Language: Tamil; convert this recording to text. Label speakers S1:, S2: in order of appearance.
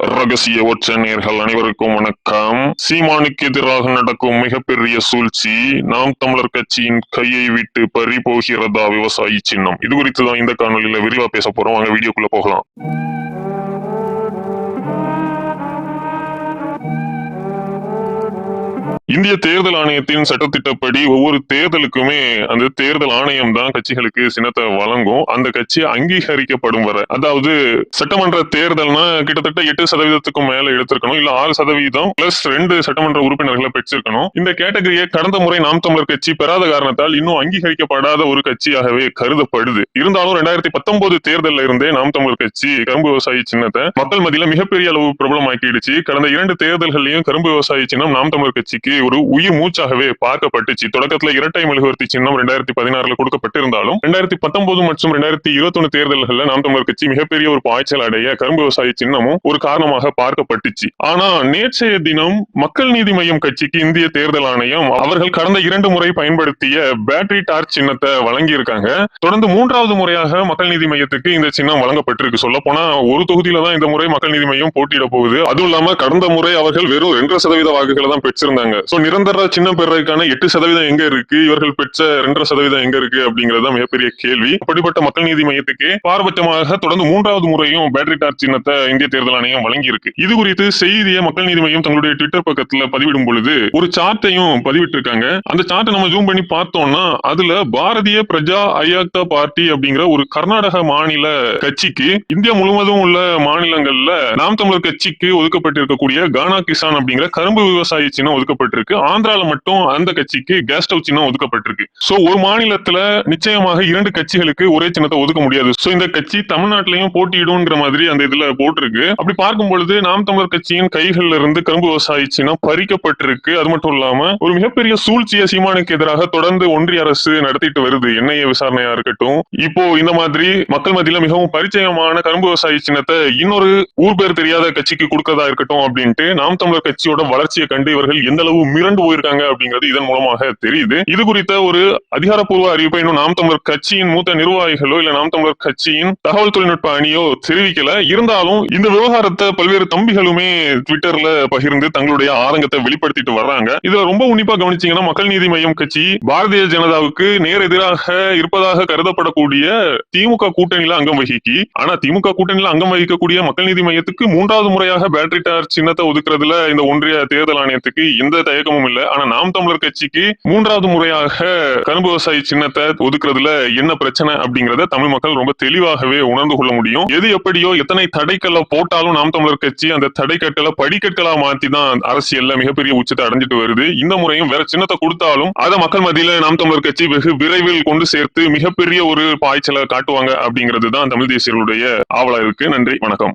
S1: ரகசிய ஒற்றநேர்கள் அனைவருக்கும் வணக்கம். சீமானுக்கு எதிராக நடக்கும் மிகப்பெரிய சூழ்ச்சி நாம் தமிழர் கட்சியின் கையை விட்டு பறி போகிறதா விவசாயி சின்னம். இது குறித்து தான் இந்த காணொலியில விரிவா பேச போறோம். அங்க வீடியோக்குள்ள போகலாம். இந்திய தேர்தல் ஆணையத்தின் சட்டத்திட்டப்படி ஒவ்வொரு தேர்தலுக்குமே அந்த தேர்தல் ஆணையம் தான் கட்சிகளுக்கு சின்னத்தை வழங்கும். அந்த கட்சி அங்கீகரிக்கப்படும் வரை. அதாவது சட்டமன்ற தேர்தல்னா கிட்டத்தட்ட எட்டு சதவீதத்துக்கும் மேல எடுத்திருக்கணும். இல்ல ஆறு சதவீதம் பிளஸ் ரெண்டு சட்டமன்ற உறுப்பினர்களை பெற்றிருக்கணும். இந்த கேட்டகரியை கடந்த முறை நாம் தமிழர் கட்சி பெறாத காரணத்தால் இன்னும் அங்கீகரிக்கப்படாத ஒரு கட்சியாகவே கருதப்படுது. இருந்தாலும் ரெண்டாயிரத்தி பத்தொன்பது தேர்தலில் இருந்தே நாம் தமிழர் கட்சி கரும்பு விவசாயி சின்னத்தை மக்கள் மத்தியில மிகப்பெரிய அளவு பிரபலமாக்கிடுச்சு. கடந்த இரண்டு தேர்தல்கள்லயும் கரும்பு விவசாயி சின்னம் நாம் தமிழர் கட்சிக்கு ஒரு உயிர் மூச்சாகவே பார்க்கப்பட்டுச்சு. தொடக்கத்துல இரட்டை மெழுகுவர்த்தி சின்னம் ரெண்டாயிரத்தி பதினாறுல கொடுக்கப்பட்டிருந்தாலும் ரெண்டாயிரத்தி பத்தொன்பது மற்றும் ரெண்டாயிரத்தி இருபத்தொன்னு தேர்தல்கள்ல நாம் தமிழர் கட்சி மிகப்பெரிய ஒரு பாய்ச்சல் அடைய கரும்பு விவசாய சின்னமும் ஒரு காரணமாக பார்க்கப்பட்டுச்சு. ஆனா நேற்றைய தினம் மக்கள் நீதி மையம் கட்சிக்கு இந்திய தேர்தல் ஆணையம் அவர்கள் கடந்த இரண்டு முறை பயன்படுத்திய பேட்டரி டார்ச் சின்னத்தை வழங்கியிருக்காங்க. தொடர்ந்து மூன்றாவது முறையாக மக்கள் நீதி மையத்துக்கு இந்த சின்னம் வழங்கப்பட்டிருக்கு. சொல்ல போனா ஒரு தொகுதியில தான் இந்த முறை மக்கள் நீதி மையம் போட்டியிட போகுது. அதுவும் இல்லாம கடந்த முறை அவர்கள் வெறும் ரெண்டு சதவீத வாக்குகளை தான் பெற்றிருந்தாங்க. சோ நிரந்தர சின்னம் பெறதுக்கான எட்டு சதவீதம் எங்க இருக்கு? இவர்கள் பெற்ற ரெண்டரை சதவீதம் எங்க இருக்கு? அப்படிங்கறது மிகப்பெரிய கேள்வி. அப்படிப்பட்ட மக்கள் நீதி மையத்துக்கு பாரபட்சமாக தொடர்ந்து மூன்றாவது முறையும் பேட்டரி டார்ச் சின்னத்தை இந்திய தேர்தல் ஆணையம் வழங்கியிருக்கு. இது குறித்து செய்தியை மக்கள் நீதி மையம் தங்களுடைய ட்விட்டர் பக்கத்துல பதிவிடும் பொழுது ஒரு சார்ட்டையும் பதிவிட்டிருக்காங்க. அந்த சார்ட்டை நம்ம ஜூம் பண்ணி பார்த்தோம்னா அதுல பாரதிய பிரஜா அயாக்தா பார்ட்டி அப்படிங்கிற ஒரு கர்நாடக மாநில கட்சிக்கு இந்தியா முழுவதும் உள்ள மாநிலங்கள்ல நாம் தமிழர் கட்சிக்கு ஒதுக்கப்பட்டிருக்கக்கூடிய கானா கிசான் அப்படிங்கிற கரும்பு விவசாயி சின்னம் ஒதுக்கப்பட்டிருக்கு ஆந்திரால மட்டும் அந்த கட்சிக்கு கேஸ் ஸ்டவ் சின்னம் ஒதுக்கப்பட்டிருக்கு. சோ ஒரு மாநிலத்துல நிச்சயமாக இரண்டு கட்சிகளுக்கு ஒரே சின்னத்தை ஒதுக்க முடியாது. சோ இந்த கட்சி தமிழ்நாட்டிலையும் போட்டியிடும்ங்கிற மாதிரி அந்த இதுல போட்டிருக்கு. அப்படி பார்க்கும் பொழுது நாம் தமிழர் கட்சியின் கைகள்ல இருந்து கரும்பு விவசாயி சின்னம் பறிக்கப்பட்டிருக்கு. அது மட்டும் இல்லாம ஒரு மிகப்பெரிய சூழ்ச்சியை சீமானுக்கு எதிராக தொடர்ந்து ஒன்றிய அரசு நடத்திட்டு வருது. என்ஐஏ விசாரணையா இருக்கட்டும். இப்போ இந்த மாதிரி மக்கள் மத்தியில மிகவும் பரிச்சயமான கரும்பு விவசாயி சின்னத்தை இன்னொரு ஊர் பேர் தெரியாத கட்சிக்கு கொடுக்கறதா இருக்கட்டும் அப்படின்ட்டு நாம் தமிழர் கட்சியோட வளர்ச்சியை கண்டு இவர்கள் எந்த அளவு மிரண்டு போயிருக்காங்க அப்படிங்கிறது இதன் மூலமாக தெரியுது. இது குறித்த ஒரு அதிகாரப்பூர்வ அறிவிப்பை இன்னும் நாம் தமிழர் கட்சியின் மூத்த நிர்வாகிகளோ இல்ல நாம் தமிழர் கட்சியின் தகவல் தொழில்நுட்ப அணியோ தெரிவிக்கல. இருந்தாலும் இந்த விவகாரத்தை பல்வேறு தம்பிகளுமே ட்விட்டர்ல பகிர்ந்து தங்களுடைய ஆரங்கத்தை வெளிப்படுத்திட்டு வர்றாங்க. இதுல ரொம்ப உன்னிப்பா கவனிச்சீங்கன்னா மக்கள் நீதி மையம் கட்சி பாரதிய ஜனதாவுக்கு நேர் எதிராக இருப்பதாக கருதப்படக்கூடிய திமுக கூட்டணியில அங்கம் வகிக்கி ஆனா திமுக கூட்டணியில அங்கம் வகிக்கக்கூடிய மக்கள் நீதி மையத்துக்கு மூன்றாவது முறையாக பேட்டரி டார் சின்னத்தை ஒதுக்குறதுல இந்த ஒன்றிய தேர்தல் ஆணையத்துக்கு இந்த தயக்கமும் இல்ல. ஆனா நாம் தமிழர் கட்சிக்கு மூன்றாவது முறையாக கரும்பு விவசாயி சின்னத்தை ஒதுக்குறதுல என்ன பிரச்சனை அப்படிங்கறத தமிழ் மக்கள் ரொம்ப தெளிவாகவே உணர்ந்து கொள்ள முடியும். எது எப்படியோ எத்தனை தடைக்கல்ல போட்டாலும் நாம் தமிழர் கட்சி அந்த தடைக்கட்டளை படிக்கட்டலா மாத்தி தான் அரசியல்ல மிகப்பெரிய உச்சத்தை அடைஞ்சிட்டு வருது. இந்த முறையும் வேற சின்னத்தை கொடுத்தாலும் அதை மக்கள் மத்தியில நாம் தமிழர் கட்சி வெகு விரைவில் கொண்டு சேர்த்து மிகப்பெரிய ஒரு பாய்ச்சலை காட்டுவாங்க அப்படிங்கிறது தான் தமிழ் தேசியர்களுடைய ஆவலா இருக்கு. நன்றி வணக்கம்.